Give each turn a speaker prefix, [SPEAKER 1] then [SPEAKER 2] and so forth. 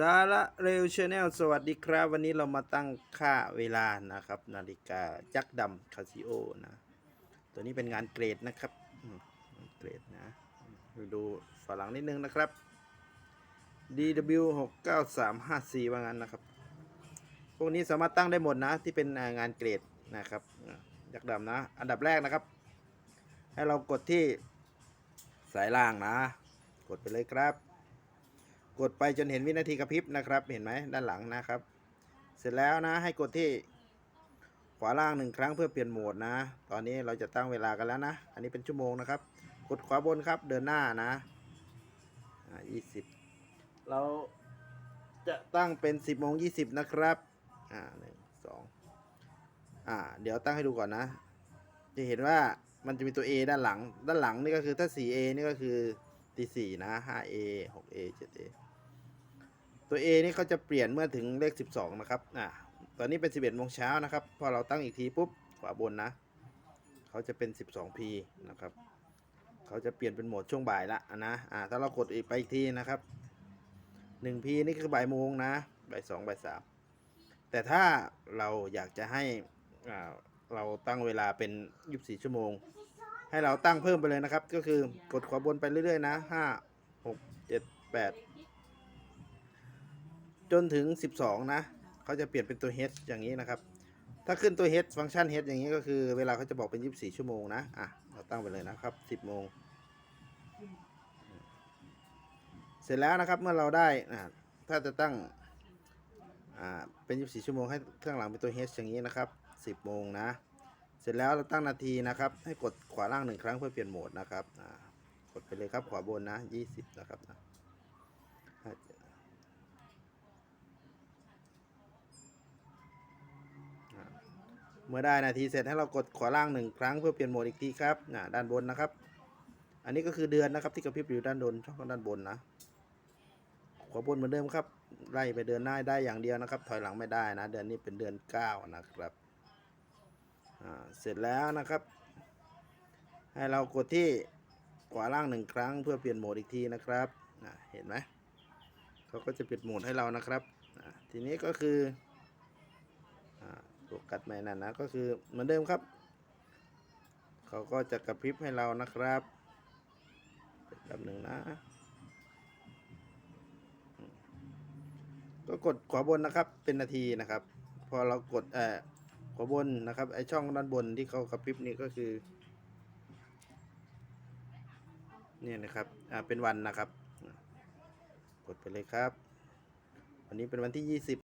[SPEAKER 1] สาระเร็วชาแนลสวัสดีครับ วันนี้เรามาตั้งค่าเวลานะครับ นาฬิกาจักรดำคาซิโอนะ ตัวนี้เป็นงานเกรดนะครับเกรดนะดูฝาหลังนิดนึงนะครับ DW 6 9 3 5 4ว่างั้นนะครับ พวกนี้สามารถตั้งได้หมดนะ ที่เป็นงานเกรดนะครับอะจักรดำนะ อันดับแรกนะครับ ให้เรากดที่สายล่างนะ กดไปเลยครับ กดไปจนเห็นวินาทีกระพริบนะครับ เห็นไหมด้านหลังนะครับ เสร็จแล้วนะให้กดที่ขวาล่างหนึ่งครั้งเพื่อเปลี่ยนโหมดนะ ตอนนี้เราจะตั้งเวลากันแล้วนะ อันนี้เป็นชั่วโมงนะครับ กดขวาบนครับเดินหน้านะอ่ายี่สิบเราจะตั้งเป็นสิบโมงยี่สิบนะครับ อ่าหนึ่งสองอ่า เดี๋ยวตั้งให้ดูก่อนนะ จะเห็นว่ามันจะมีตัว A ด้านหลัง ด้านหลังนี่ก็คือถ้า 4A นี่ก็คือตีสี่นะ 5A 6A 7A ตัว A นี่เขาจะเปลี่ยนเมื่อถึงเลข 12 นะครับ อ่า ตอนนี้เป็น 11โมงเช้านะครับ พอเราตั้งอีกทีปุ๊บ ขวาบนนะ เขาจะเป็น 12P นะครับ เขาจะเปลี่ยนเป็นโหมดช่วงบ่ายละนะ อ่า ถ้าเรากดอีกไปอีกทีนะครับ 1P นี่คือบ่ายโมงนะ บ่ายสองบ่ายสามแต่ถ้าเราอยากจะให้ อ่า เราตั้งเวลาเป็น 24 ชั่วโมง ให้เราตั้งเพิ่มไปเลยนะครับ ก็คือกดขวาบนไปเรื่อยๆนะห้าหกเจนถึง 12 นะ เขาจะเปลี่ยนเป็นตัว h อย่างนี้นะครับ ถ้าขึ้นตัว h ฟังก์ชัน h อย่างนี้ก็คือ เวลาเขาจะบอกเป็น 24 ชั่วโมงนะ อะ เราตั้งไปเลยนะครับ 10 โมง เสร็จแล้วนะครับ เมื่อเราได้อ่าถ้าจะตั้งอ่าเป็น 24 ชั่วโมงให้เครื่องหลังเป็นตัว h อย่างนี้นะครับ 10 โมงนะ เสร็จแล้วเราตั้งนาทีนะครับ ให้กดขวาล่างหนึ่งครั้งเพื่อเปลี่ยนโหมดนะครับ อ่า กดไปเลยครับขวาบนนะยี่สิบนะครับนะ เมื่อได้นาทีเสร็จให้เรากดขวาล่างหนึ่งครั้งเพื่อเปลี่ยนโหมดอีกทีครับอ่าด้านบนนะครับ อันนี้ก็คือเดือนนะครับที่กระพริบอยู่ด้านบนช่องด้านบนนะขวาบนเหมือนเดิมครับไล่ไปเดือนหน้าได้อย่างเดียวนะครับ ถอยหลังไม่ได้นะ เดือนนี้เป็นเดือนเก้านะครับเสร็จแล้วนะครับ ให้เรากดที่ขวาล่างหนึ่งครั้ง เพื่อเปลี่ยนโหมดอีกทีนะครับเห็นไหมเขาก็จะเปลี่ยนโหมดให้เรานะครับทีนี้ก็คือาโฟกัสไม่นั่นนะก็คือเหมือนเดิมครับ เขาก็จะกระพริบให้เรานะครับแบบหนึ่งนะ ก็กดขวาบนนะครับ เป็นนาทีนะครับ พอเรากดเอ่อขวาบนนะครับไอช่องด้านบนที่เขากระพริบนี่ก็คือเนี่ยนะครับ อ่า เป็นวันนะครับ กดไปเลยครับ วันนี้เป็นวันที่20